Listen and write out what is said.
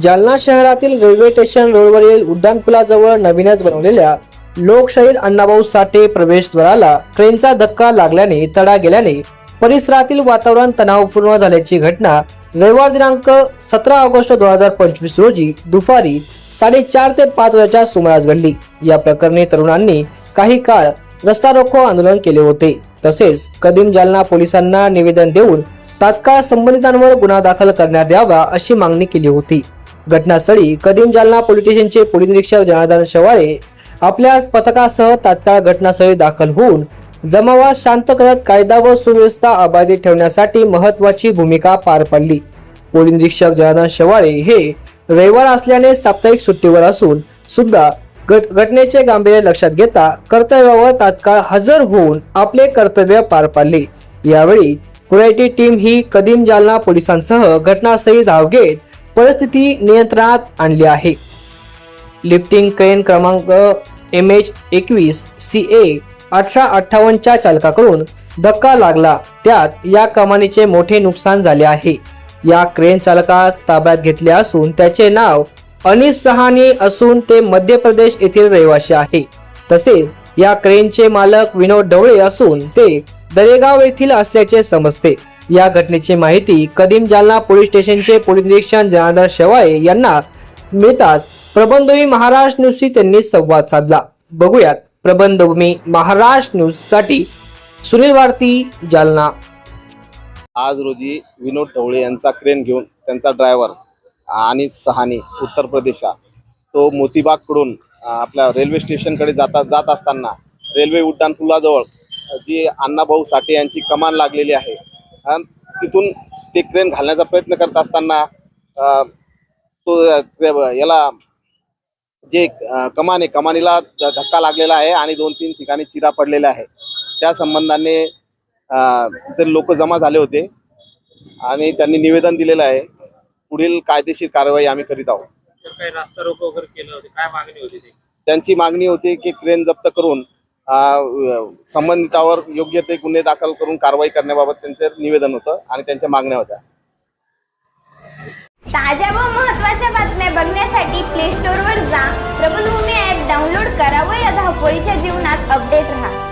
जालना शहरातील railway station रोडवरील उड्डाणपुलाजवळ नवीनच बनवलेल्या लोकशाहीर अण्णाभाऊ साठे प्रवेशद्वाराला ट्रेनचा धक्का लागल्याने तडा गेल्याने परिसरातील वातावरण तणावपूर्ण झाल्याची घटना रविवार दिनांक सतरा ऑगस्ट दोन हजार पंचवीस रोजी दुपारी साडेचार ते पाच वाजच्या सुमारास घडली. या प्रकरणी तरुणांनी काही काळ रस्ता रोको आंदोलन केले होते. तसेच कदीम जालना पोलिसांना निवेदन देऊन तात्काळ संबंधितांवर गुन्हा दाखल करण्यात यावा अशी मागणी केली होती. घटनास्थळी कदीम जालना पोलीस स्टेशनचे पोलीस निरीक्षक जनार्दन शेवाळे आपल्या पथकासह तात्काळ घटनास्थळी दाखल होऊन जमावात शांत करत कायदा व सुव्यवस्था अबाधित ठेवण्यासाठी महत्वाची भूमिका पार पडली. पोलीस निरीक्षक जनार्दन शेवाळे हे रविवार असल्याने साप्ताहिक सुट्टीवर असून सुद्धा घट- घटनेचे गांभीर्य लक्षात घेता कर्तव्यावर तात्काळ हजर होऊन आपले कर्तव्य पार पाडले. यावेळी कुरायटी टीम ही कदीम जालना पोलिसांसह घटनास्थळी धाव घेत परिस्थिती नियंत्रणात आणली आहे. लिफ्टिंग क्रेन क्रमांक एम एच एकवीस सी ए अठरा अठ्ठावन्नच्या चालकाकडून धक्का लागला. त्यात या कमानीचे मोठे नुकसान झाले आहे. या क्रेन चालकास ताब्यात घेतले असून त्याचे नाव अनिस सहानी असून ते मध्य प्रदेश येथील रहिवासी आहे. तसेच या क्रेनचे मालक विनोद ढवळे असून ते दरेगाव येथील असल्याचे समजते. या घटनेची माहिती कदीम जालना पोलीस स्टेशनचे पोलीस निरीक्षक जनार्दन शेवाळे यांना मिळताच प्रबंधभूमी महाराष्ट्र न्यूजशी त्यांनी संवाद साधला. बघूयात प्रबंधभूमी महाराष्ट्र न्यूजसाठी सुनील भारती जालना. आज रोजी विनोद ढवळे यांचा क्रेन घेऊन त्यांचा ड्रायव्हर आणि सहानी उत्तर प्रदेशा तो मोतीबागकडून आपल्या रेल्वे स्टेशनकडे जाता जात असताना रेल्वे उड्डाणपुलाजवळ जी अण्णाभाऊ साठे यांची कमान लागलेली आहे तिथून ते क्रेन घालण्याचा प्रयत्न करत असताना तो याला जे कमान आहे कमानीला धक्का लागलेला आहे आणि दोन तीन ठिकाणी चिरा पडलेला आहे. त्या संबंधाने तिथे लोक जमा झाले होते आणि त्यांनी निवेदन दिलेलं आहे पुढील कायदेशीर कारवाई आम्ही करीत आहोत. काही रास्ता रोको वगैरे केलं होते. काय मागणी होती त्यांची मागणी होती की क्रेन जप्त करून संबंधितावर योग्य ते गुन्हे दाखल करून कारवाई करण्याबाबत त्यांचं निवेदन होतं आणि त्यांच्या मागण्या होत्या. ताज्या व महत्त्वाच्या बातम्या बघण्यासाठी प्ले स्टोअरवर जा. प्रबलभूमी ऍप डाउनलोड करा व या धावपळीच्या जीवनात अपडेट राहा.